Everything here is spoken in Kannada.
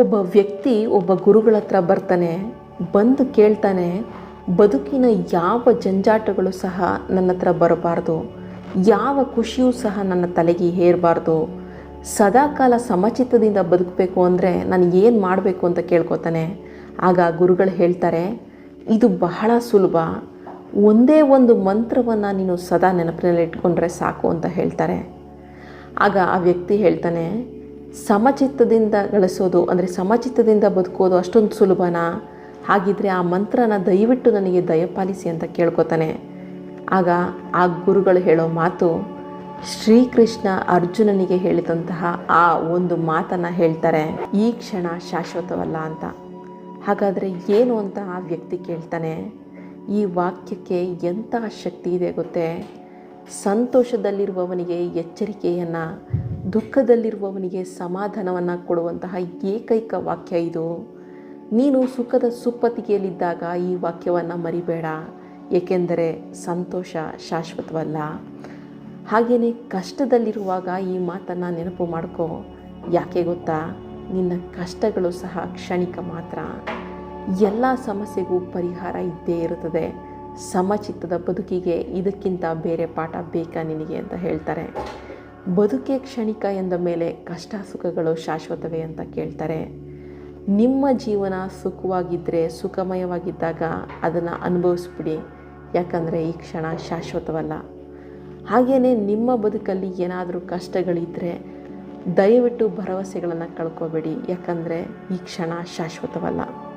ಒಬ್ಬ ವ್ಯಕ್ತಿ ಒಬ್ಬ ಗುರುಗಳ ಹತ್ರ ಬರ್ತಾನೆ, ಬಂದು ಕೇಳ್ತಾನೆ, ಬದುಕಿನ ಯಾವ ಜಂಜಾಟಗಳು ಸಹ ನನ್ನ ಹತ್ರ ಬರಬಾರ್ದು, ಯಾವ ಖುಷಿಯೂ ಸಹ ನನ್ನ ತಲೆಗೆ ಹೇರಬಾರ್ದು ಸದಾಕಾಲ ಸಮಚಿತ್ತದಿಂದ ಬದುಕಬೇಕು ಅಂದರೆ ನಾನು ಏನು ಮಾಡಬೇಕು ಅಂತ ಕೇಳ್ಕೊತಾನೆ. ಆಗ ಗುರುಗಳು ಹೇಳ್ತಾರೆ, ಇದು ಬಹಳ ಸುಲಭ, ಒಂದೇ ಒಂದು ಮಂತ್ರವನ್ನು ನೀನು ಸದಾ ನೆನಪಿನಲ್ಲಿ ಇಟ್ಕೊಂಡ್ರೆ ಸಾಕು ಅಂತ ಹೇಳ್ತಾರೆ. ಆಗ ಆ ವ್ಯಕ್ತಿ ಹೇಳ್ತಾನೆ ಸಮಚಿತ್ತದಿಂದ ಗಳಿಸೋದು, ಅಂದರೆ ಸಮಚಿತ್ತದಿಂದ ಬದುಕೋದು ಅಷ್ಟೊಂದು ಸುಲಭನಾ? ಹಾಗಿದ್ರೆ ಆ ಮಂತ್ರನ ದಯವಿಟ್ಟು ನನಗೆ ದಯಪಾಲಿಸಿ ಅಂತ ಕೇಳ್ಕೊತಾನೆ. ಆಗ ಆ ಗುರುಗಳು ಹೇಳೋ ಮಾತು ಶ್ರೀಕೃಷ್ಣ ಅರ್ಜುನನಿಗೆ ಹೇಳಿದಂತಹ ಆ ಒಂದು ಮಾತನ್ನು ಹೇಳ್ತಾರೆ, ಈ ಕ್ಷಣ ಶಾಶ್ವತವಲ್ಲ ಅಂತ. ಹಾಗಾದರೆ ಏನು ಅಂತ ಆ ವ್ಯಕ್ತಿ ಕೇಳ್ತಾನೆ, ಈ ವಾಕ್ಯಕ್ಕೆ ಎಂತಹ ಶಕ್ತಿ ಇದೆ ಗೊತ್ತೇ? ಸಂತೋಷದಲ್ಲಿರುವವನಿಗೆ ಎಚ್ಚರಿಕೆಯನ್ನು ದುಃಖದಲ್ಲಿರುವವನಿಗೆ ಸಮಾಧಾನವನ್ನು ಕೊಡುವಂತಹ ಏಕೈಕ ವಾಕ್ಯ ಇದು. ನೀನು ಸುಖದ ಸುಪ್ಪತ್ತಿಗೆಯಲ್ಲಿದ್ದಾಗ ಈ ವಾಕ್ಯವನ್ನು ಮರಿಬೇಡ. ಏಕೆಂದರೆ ಸಂತೋಷ ಶಾಶ್ವತವಲ್ಲ. ಹಾಗೆಯೇ ಕಷ್ಟದಲ್ಲಿರುವಾಗ ಈ ಮಾತನ್ನು ನೆನಪು ಮಾಡ್ಕೋ. ಯಾಕೆ ಗೊತ್ತಾ? ನಿನ್ನ ಕಷ್ಟಗಳು ಸಹ ಕ್ಷಣಿಕ ಮಾತ್ರ. ಎಲ್ಲ ಸಮಸ್ಯೆಗೂ ಪರಿಹಾರ ಇದ್ದೇ ಇರುತ್ತದೆ. ಸಮಚಿತ್ತದ ಬದುಕಿಗೆ ಇದಕ್ಕಿಂತ ಬೇರೆ ಪಾಠ ಬೇಕಾ ನಿನಗೆ ಅಂತ ಹೇಳ್ತಾರೆ. ಬದುಕೆ ಕ್ಷಣಿಕ ಎಂದ ಮೇಲೆ ಕಷ್ಟ ಸುಖಗಳು ಶಾಶ್ವತವೇ ಅಂತ ಕೇಳ್ತಾರೆ. ನಿಮ್ಮ ಜೀವನ ಸುಖವಾಗಿದ್ದರೆ ಸುಖಮಯವಾಗಿದ್ದಾಗ ಅದನ್ನು ಅನುಭವಿಸ್ಬಿಡಿ. ಯಾಕಂದರೆ ಈ ಕ್ಷಣ ಶಾಶ್ವತವಲ್ಲ. ಹಾಗೆಯೇ ನಿಮ್ಮ ಬದುಕಲ್ಲಿ ಏನಾದರೂ ಕಷ್ಟಗಳಿದ್ದರೆ ದಯವಿಟ್ಟು ಭರವಸೆಗಳನ್ನು ಕಳ್ಕೊಬೇಡಿ. ಯಾಕಂದರೆ ಈ ಕ್ಷಣ ಶಾಶ್ವತವಲ್ಲ.